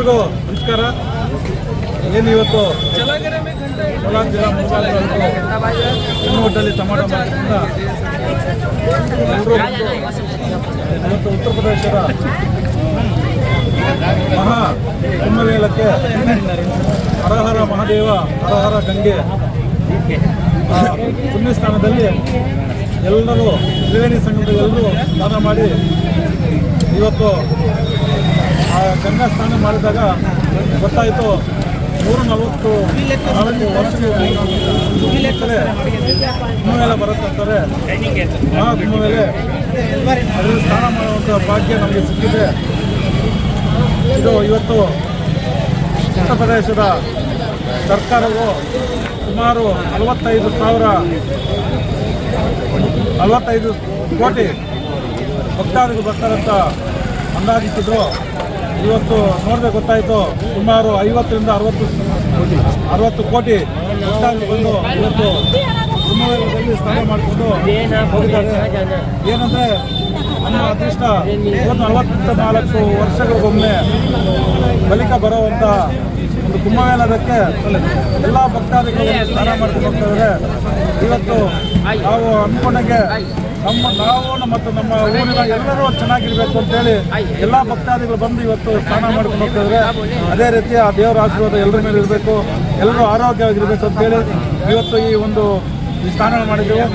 ಎಲ್ರಿಗೂ ನಮಸ್ಕಾರ. ಏನು ಇವತ್ತು? ಕೋಲಾರ ಜಿಲ್ಲಾ ಮುಳಬಾಗಿಲು ಹೆಣ್ಣುಮಟ್ಟಲ್ಲಿ ಟಮಾಟೋ ಇವತ್ತು ಉತ್ತರ ಪ್ರದೇಶದ ಮಹಾ ಕುಂಭಮೇಳಕ್ಕೆ ಹರಹರ ಮಹಾದೇವ, ಹರಹರ ಗಂಗೆ ಪುಣ್ಯಸ್ಥಾನದಲ್ಲಿ ಎಲ್ಲರೂ ತ್ರಿವೇಣಿ ಸಂಘದ ಎಲ್ಲರೂ ಸ್ನಾನ ಮಾಡಿ ಇವತ್ತು ಆ ಗಂಗಾ ಸ್ನಾನ ಮಾಡಿದಾಗ ಗೊತ್ತಾಯಿತು ನೂರ ನಲವತ್ತು ನಾಲ್ಕು ವರ್ಷಗಳ ಕುಂಭಮೇಳ ಬರುತ್ತಂತಾರೆ ಆ ಕುಂಭಮೇಲೆ ಅದರಲ್ಲಿ ಸ್ನಾನ ಮಾಡುವಂಥ ಭಾಗ್ಯ ನಮಗೆ ಸಿಕ್ಕಿದೆ. ಇದು ಇವತ್ತು ಉತ್ತರ ಪ್ರದೇಶದ ಸರ್ಕಾರವು ಸುಮಾರು ನಲವತ್ತೈದು ಸಾವಿರ ನಲವತ್ತೈದು ಕೋಟಿ ಭಕ್ತಾದಿಗಳು ಬರ್ತಾರಂತ ಅಂದಾಜಿಸಿದ್ರು, ಇವತ್ತು ನೋಡಿದ್ರೆ ಗೊತ್ತಾಯಿತು, ಸುಮಾರು ಐವತ್ತರಿಂದ ಅರವತ್ತು ಅರವತ್ತು ಕೋಟಿ ಬಂದು ಇವತ್ತು ಕುಂಭಮೇಳದಲ್ಲಿ ಸ್ನಾನ ಮಾಡಿಕೊಂಡು ಹೋಗಿದ್ದಾರೆ. ಏನಂದರೆ, ನಮ್ಮ ಅದೃಷ್ಟ, ಇವತ್ತು ನಲವತ್ತ ನಾಲ್ಕು ವರ್ಷಗಳಿಗೊಮ್ಮೆ ಬಳಿಕ ಬರುವಂಥ ಒಂದು ಕುಂಭಮೇಳದಕ್ಕೆ ಎಲ್ಲ ಭಕ್ತಾದಿಗಳು ಸ್ನಾನ ಮಾಡ್ಕೊಂಡು ಇವತ್ತು ನಾವು ಅಂದ್ಕೊಂಡಂಗೆ ನಮ್ಮ ನಾವು ಮತ್ತು ನಮ್ಮ ಊರಿನ ಎಲ್ಲರೂ ಚೆನ್ನಾಗಿರ್ಬೇಕು ಅಂತೇಳಿ ಎಲ್ಲ ಭಕ್ತಾದಿಗಳು ಬಂದು ಇವತ್ತು ಸ್ನಾನ ಮಾಡ್ಕೊಂಡು ಹೋಗ್ತಿದ್ರೆ. ಅದೇ ರೀತಿ ಆ ದೇವರ ಆಶೀರ್ವಾದ ಎಲ್ಲರ ಮೇಲೆ ಇರಬೇಕು. ಎಲ್ಲರೂ ಆರೋಗ್ಯವಾಗಿರ್ಬೇಕು ಅಂತೇಳಿ ಇವತ್ತು ಈ ಒಂದು ಈ ಸ್ನಾನ ಮಾಡಿದ್ದೇವೆ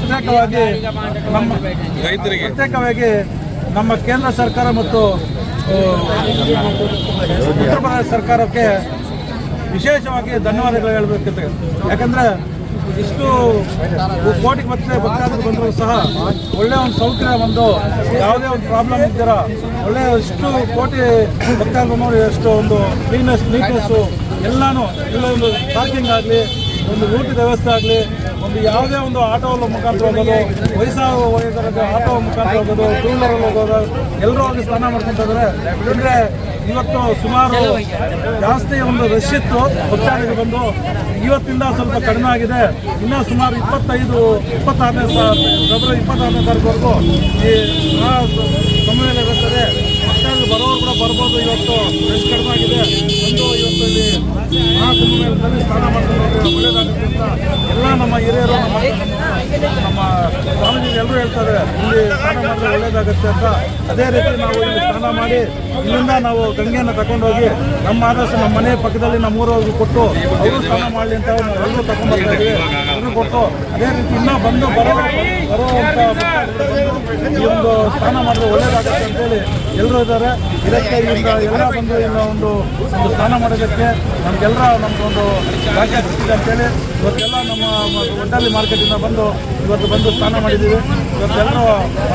ಪ್ರತ್ಯೇಕವಾಗಿ ನಮ್ಮ ರೈತರಿಗೆ. ಪ್ರತ್ಯೇಕವಾಗಿ ನಮ್ಮ ಕೇಂದ್ರ ಸರ್ಕಾರ ಮತ್ತು ಉತ್ತರ ಪ್ರದೇಶ ಸರ್ಕಾರಕ್ಕೆ ವಿಶೇಷವಾಗಿ ಧನ್ಯವಾದಗಳು ಹೇಳ್ಬೇಕಂತ ಯಾಕಂದರೆ ಇಷ್ಟು ಕೋಟಿಗೆ ಮತ್ತೆ ಭಕ್ತಾದಿಗಳು ಬಂದರೂ ಸಹ ಒಳ್ಳೆಯ ಒಂದು ಸೌಕರ್ಯ ಒಂದು ಯಾವುದೇ ಒಂದು ಪ್ರಾಬ್ಲಮ್ ಇದ್ದೀರ ಒಳ್ಳೆಯ ಇಷ್ಟು ಕೋಟಿ ಭಕ್ತಾದಿಗಳು ನೋಡಿ ಎಷ್ಟು ಒಂದು ಕ್ಲೀನ್ನೆಸ್ ನೀಟ್ನೆಸ್ಸು ಎಲ್ಲನೂ, ಎಲ್ಲ ಒಂದು ಪಾರ್ಕಿಂಗ್ ಆಗಲಿ, ಒಂದು ಊಟದ ವ್ಯವಸ್ಥೆ ಆಗಲಿ, ಒಂದು ಯಾವುದೇ ಒಂದು ಆಟೋ ಮುಖಾಂತರ ಹೋಗೋದು, ವಯಸ್ಸಾದ ವಯಸ್ಸರಿಗೆ ಆಟೋ ಮುಖಾಂತರ ಹೋಗೋದು ಟೂ ವೀಲರಲ್ಲಿ ಹೋಗೋದು ಎಲ್ಲರೂ ಹೋಗಿ ಸ್ನಾನ ಮಾಡ್ಕೊಂತ ಇದ್ದಾರೆ ಅಂದರೆ ಇವತ್ತು ಸುಮಾರು ಜಾಸ್ತಿ ಒಂದು ರಶ್ ಇತ್ತು. ಭಕ್ತಾದಿಗಳು ಬಂದು ಇವತ್ತಿಂದ ಸ್ವಲ್ಪ ಕಡಿಮೆ ಆಗಿದೆ. ಇನ್ನೂ ಸುಮಾರು ಇಪ್ಪತ್ತೈದು, ಇಪ್ಪತ್ತಾರನೇ ಫೆಬ್ರವರಿ ಇಪ್ಪತ್ತಾರನೇ ತಾರೀಕುವರೆಗೂ ಈ ಸಮಯದಲ್ಲಿ ಇರುತ್ತದೆ. ಭಕ್ತಾದಿಗಳು ಬರೋರು ಕೂಡ ಬರ್ಬೋದು. ಇವತ್ತು ರಶ್ ಕಡಿಮೆ ಆಗಿದೆ. ಬಂದು ಇವತ್ತು ಇಲ್ಲಿ ಸ್ನಾನ ಮಾಡ್ಕೊಂಡು ಹೋದ್ರೆ ಒಳ್ಳೇದಾಗುತ್ತೆ ಅಂತ ಎಲ್ಲ ನಮ್ಮ ಹಿರಿಯರು ನಮ್ಮ ನಮ್ಮ ಸ್ವಾಮೀಜಿ ಎಲ್ಲರೂ ಹೇಳ್ತಾರೆ, ಇಲ್ಲಿ ಸ್ನಾನ ಮಾಡಿದ್ರೆ ಒಳ್ಳೇದಾಗುತ್ತೆ ಅಂತ. ಅದೇ ರೀತಿ ನಾವು ಇಲ್ಲಿ ಸ್ನಾನ ಮಾಡಿ, ಇಲ್ಲಿಂದ ನಾವು ಗಂಗೆಯನ್ನು ತಗೊಂಡೋಗಿ ನಮ್ಮ ಆದರ್ಶ ನಮ್ಮ ಮನೆ ಪಕ್ಕದಲ್ಲಿ ನಮ್ಮ ಊರವ್ರಿಗೆ ಕೊಟ್ಟು ಅವರು ಸ್ನಾನ ಮಾಡಲಿ ಅಂತ ನಾವು ಎಲ್ಲರೂ ತಗೊಂಡು ಬರ್ತಾ ಇದ್ದೀವಿ. ಎಲ್ಲರೂ ಕೊಟ್ಟು ಅದೇ ರೀತಿ ಇನ್ನೂ ಬಂದು ಬರೋ ಬರುವಂಥ ಈ ಒಂದು ಸ್ನಾನ ಮಾಡಿದ್ರೆ ಒಳ್ಳೇದಾಗುತ್ತೆ ಅಂತೇಳಿ ಎಲ್ಲರೂ ಇದ್ದಾರೆ. ಇದಕ್ಕೆ ಈಗ ಎಲ್ಲ ಬಂದು ಇಲ್ಲ ಒಂದು ಒಂದು ಸ್ನಾನ ಮಾಡೋದಕ್ಕೆ ನಮಗೆಲ್ಲರ ನಮಗೊಂದು ಭಾಗ್ಯ ಸಿಕ್ಕಿದೆ ಅಂತೇಳಿ ಇವತ್ತೆಲ್ಲ ನಮ್ಮ ಒಡ್ಡಲ್ಲಿ ಮಾರ್ಕೆಟಿಂದ ಬಂದು ಇವತ್ತು ಬಂದು ಸ್ನಾನ ಮಾಡಿದ್ದೀವಿ. ಇವತ್ತೆಲ್ಲರೂ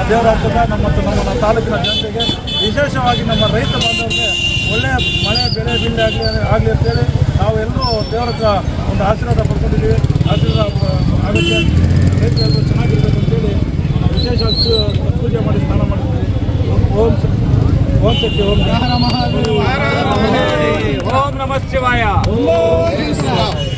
ದೇವರಾಜ್ಯದ ನಮ್ಮ ಮತ್ತು ನಮ್ಮ ತಾಲೂಕಿನ ಜನತೆಗೆ ವಿಶೇಷವಾಗಿ ನಮ್ಮ ರೈತ ಬಾಂಧವರಿಗೆ ಒಳ್ಳೆಯ ಮಳೆ, ಬೆಳೆ, ಬಿಲ್ಲೆ ಆಗಲಿ ಆಗಲಿ ಅಂತೇಳಿ ನಾವು ಎಲ್ಲರೂ ದೇವರ ಒಂದು ಆಶೀರ್ವಾದ ಪಡ್ಕೊಂಡಿದ್ದೀವಿ. ಆಶೀರ್ವಾದ ಆಗುತ್ತೆ ರೈತರೆಲ್ಲರೂ ಚೆನ್ನಾಗಿರ್ಬೇಕು ಅಂತೇಳಿ ವಿಶೇಷವಾಗಿ ಪೂಜೆ ಮಾಡಿ ಸ್ನಾನ ಮಾಡಿದ್ದೀವಿ. ಓಂ ಸ- ಓಂ ಶಕ್ತಿ ಓಂ ಓಂ ನಮಃ ಶಿವಾಯ ಓಂ